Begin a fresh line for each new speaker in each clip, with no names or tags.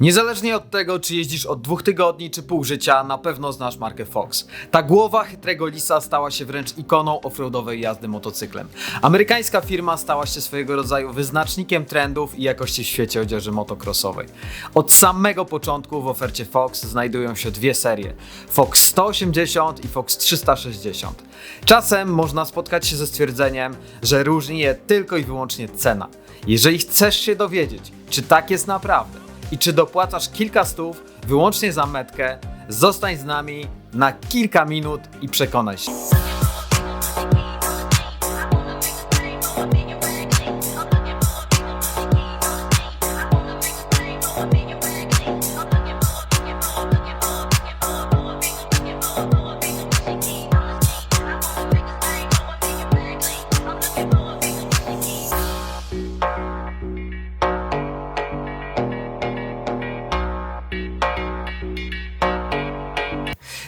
Niezależnie od tego, czy jeździsz od dwóch tygodni, czy pół życia, na pewno znasz markę Fox. Ta głowa chytrego lisa stała się wręcz ikoną offroadowej jazdy motocyklem. Amerykańska firma stała się swojego rodzaju wyznacznikiem trendów i jakości w świecie odzieży motocrossowej. Od samego początku w ofercie Fox znajdują się dwie serie: Fox 180 i Fox 360. Czasem można spotkać się ze stwierdzeniem, że różni je tylko i wyłącznie cena. Jeżeli chcesz się dowiedzieć, czy tak jest naprawdę, i czy dopłacasz kilka stów wyłącznie za metkę, zostań z nami na kilka minut i przekonaj się.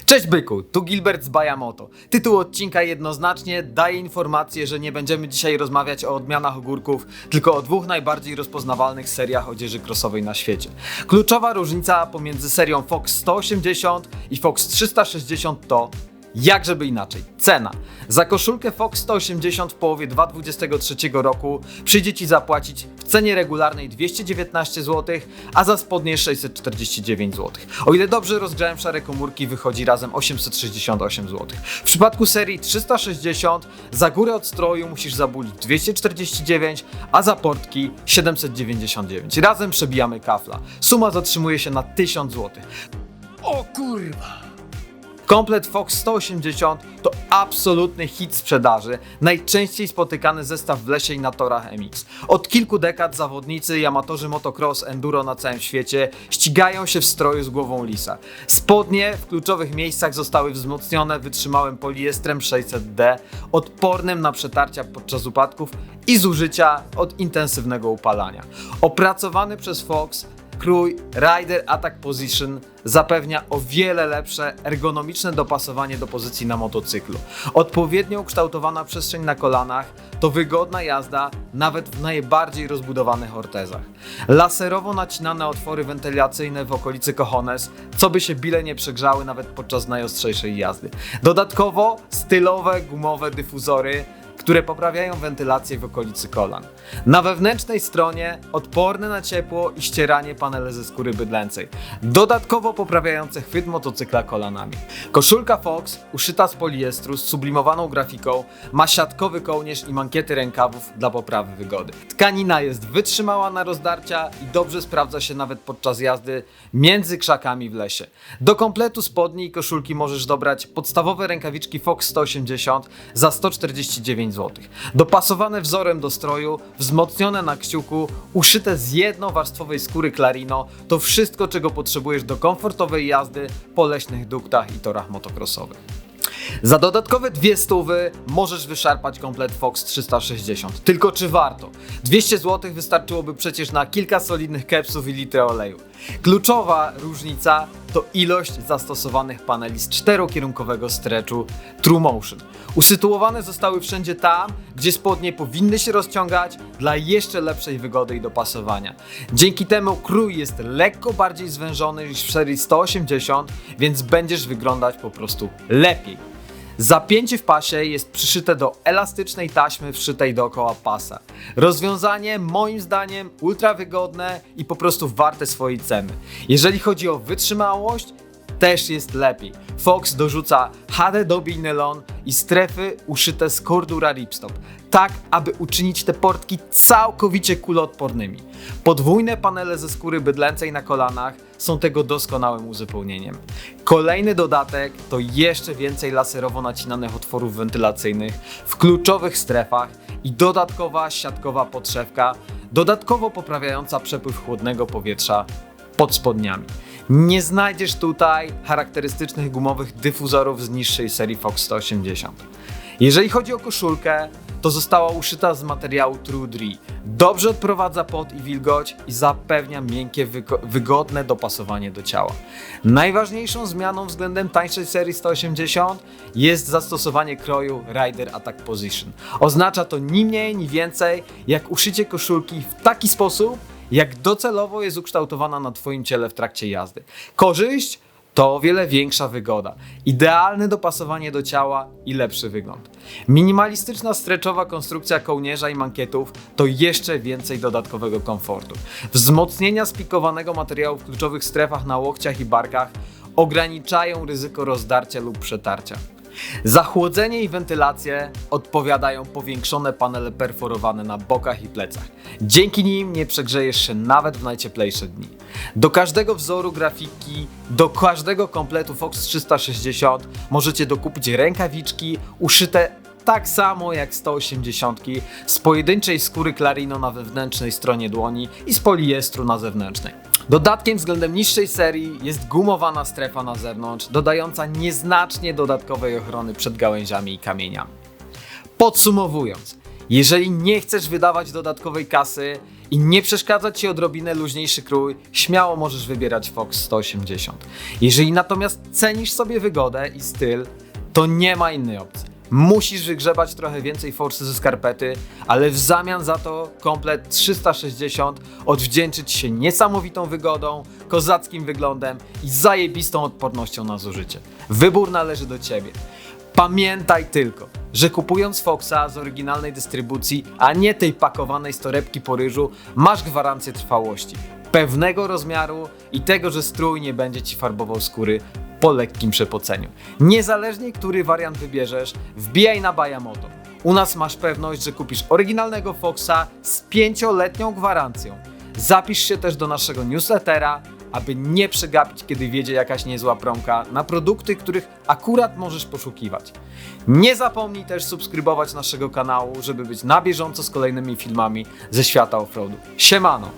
Cześć byku, tu Gilbert z Bajamoto. Tytuł odcinka jednoznacznie daje informację, że nie będziemy dzisiaj rozmawiać o odmianach ogórków, tylko o dwóch najbardziej rozpoznawalnych seriach odzieży crossowej na świecie. Kluczowa różnica pomiędzy serią Fox 180 i Fox 360 to jak żeby inaczej. Cena. Za koszulkę Fox 180 w połowie 2023 roku przyjdzie Ci zapłacić w cenie regularnej 219 zł, a za spodnie 649 zł. O ile dobrze rozgrzałem szare komórki, wychodzi razem 868 zł. W przypadku serii 360 za górę od stroju musisz zabulić 249, a za portki 799. Razem przebijamy kafla. Suma zatrzymuje się na 1000 zł.
O kurwa!
Komplet Fox 180 to absolutny hit sprzedaży, najczęściej spotykany zestaw w lesie i na torach MX. Od kilku dekad zawodnicy i amatorzy motocross enduro na całym świecie ścigają się w stroju z głową lisa. Spodnie w kluczowych miejscach zostały wzmocnione wytrzymałym poliestrem 600D, odpornym na przetarcia podczas upadków i zużycia od intensywnego upalania. Opracowany przez Fox Krój Rider Attack Position zapewnia o wiele lepsze ergonomiczne dopasowanie do pozycji na motocyklu. Odpowiednio ukształtowana przestrzeń na kolanach to wygodna jazda nawet w najbardziej rozbudowanych ortezach. Laserowo nacinane otwory wentylacyjne w okolicy cojones, co by się bile nie przegrzały nawet podczas najostrzejszej jazdy. Dodatkowo stylowe gumowe dyfuzory które poprawiają wentylację w okolicy kolan. Na wewnętrznej stronie odporne na ciepło i ścieranie panele ze skóry bydlęcej, dodatkowo poprawiające chwyt motocykla kolanami. Koszulka Fox, uszyta z poliestru z sublimowaną grafiką, ma siatkowy kołnierz i mankiety rękawów dla poprawy wygody. Tkanina jest wytrzymała na rozdarcia i dobrze sprawdza się nawet podczas jazdy między krzakami w lesie. Do kompletu spodni i koszulki możesz dobrać podstawowe rękawiczki Fox 180 za 149 zł. Dopasowane wzorem do stroju, wzmocnione na kciuku, uszyte z jednowarstwowej skóry Clarino to wszystko czego potrzebujesz do komfortowej jazdy po leśnych duktach i torach motocrossowych. Za dodatkowe dwie stówy możesz wyszarpać komplet Fox 360. Tylko czy warto? 200 zł wystarczyłoby przecież na kilka solidnych kepsów i litry oleju. Kluczowa różnica to ilość zastosowanych paneli z czterokierunkowego stretchu True Motion. Usytuowane zostały wszędzie tam, gdzie spodnie powinny się rozciągać dla jeszcze lepszej wygody i dopasowania. Dzięki temu krój jest lekko bardziej zwężony niż w serii 180, więc będziesz wyglądać po prostu lepiej. Zapięcie w pasie jest przyszyte do elastycznej taśmy wszytej dookoła pasa. Rozwiązanie moim zdaniem ultra wygodne i po prostu warte swojej ceny. Jeżeli chodzi o wytrzymałość, też jest lepiej. Fox dorzuca HD Dobby Nylon i strefy uszyte z Cordura Ripstop, tak aby uczynić te portki całkowicie kuloodpornymi. Podwójne panele ze skóry bydlęcej na kolanach są tego doskonałym uzupełnieniem. Kolejny dodatek to jeszcze więcej laserowo nacinanych otworów wentylacyjnych w kluczowych strefach i dodatkowa siatkowa podszewka, dodatkowo poprawiająca przepływ chłodnego powietrza pod spodniami. Nie znajdziesz tutaj charakterystycznych gumowych dyfuzorów z niższej serii Fox 180. Jeżeli chodzi o koszulkę, to została uszyta z materiału True Dri. Dobrze odprowadza pot i wilgoć i zapewnia miękkie, wygo- wygodne dopasowanie do ciała. Najważniejszą zmianą względem tańszej serii 180 jest zastosowanie kroju Rider Attack Position. Oznacza to ni mniej, ni więcej jak uszycie koszulki w taki sposób, jak docelowo jest ukształtowana na Twoim ciele w trakcie jazdy. Korzyść to o wiele większa wygoda, idealne dopasowanie do ciała i lepszy wygląd. Minimalistyczna streczowa konstrukcja kołnierza i mankietów to jeszcze więcej dodatkowego komfortu. Wzmocnienia spikowanego materiału w kluczowych strefach na łokciach i barkach ograniczają ryzyko rozdarcia lub przetarcia. Za chłodzenie i wentylację odpowiadają powiększone panele perforowane na bokach i plecach. Dzięki nim nie przegrzejesz się nawet w najcieplejsze dni. Do każdego wzoru grafiki, do każdego kompletu Fox 360 możecie dokupić rękawiczki uszyte tak samo jak 180 z pojedynczej skóry Clarino na wewnętrznej stronie dłoni i z poliestru na zewnętrznej. Dodatkiem względem niższej serii jest gumowana strefa na zewnątrz, dodająca nieznacznie dodatkowej ochrony przed gałęziami i kamieniami. Podsumowując, jeżeli nie chcesz wydawać dodatkowej kasy i nie przeszkadzać ci odrobinę luźniejszy krój, śmiało możesz wybierać Fox 180. Jeżeli natomiast cenisz sobie wygodę i styl, to nie ma innej opcji. Musisz wygrzebać trochę więcej forsy ze skarpety, ale w zamian za to komplet 360 odwdzięczyć się niesamowitą wygodą, kozackim wyglądem i zajebistą odpornością na zużycie. Wybór należy do ciebie. Pamiętaj tylko, że kupując Foxa z oryginalnej dystrybucji, a nie tej pakowanej z torebki po ryżu, masz gwarancję trwałości, pewnego rozmiaru i tego, że strój nie będzie ci farbował skóry po lekkim przepoceniu. Niezależnie który wariant wybierzesz, wbijaj na Bajamoto. U nas masz pewność, że kupisz oryginalnego Foxa z pięcioletnią gwarancją. Zapisz się też do naszego newslettera, aby nie przegapić, kiedy wiedzie jakaś niezła promka na produkty, których akurat możesz poszukiwać. Nie zapomnij też subskrybować naszego kanału, żeby być na bieżąco z kolejnymi filmami ze świata offroadu. Siemano!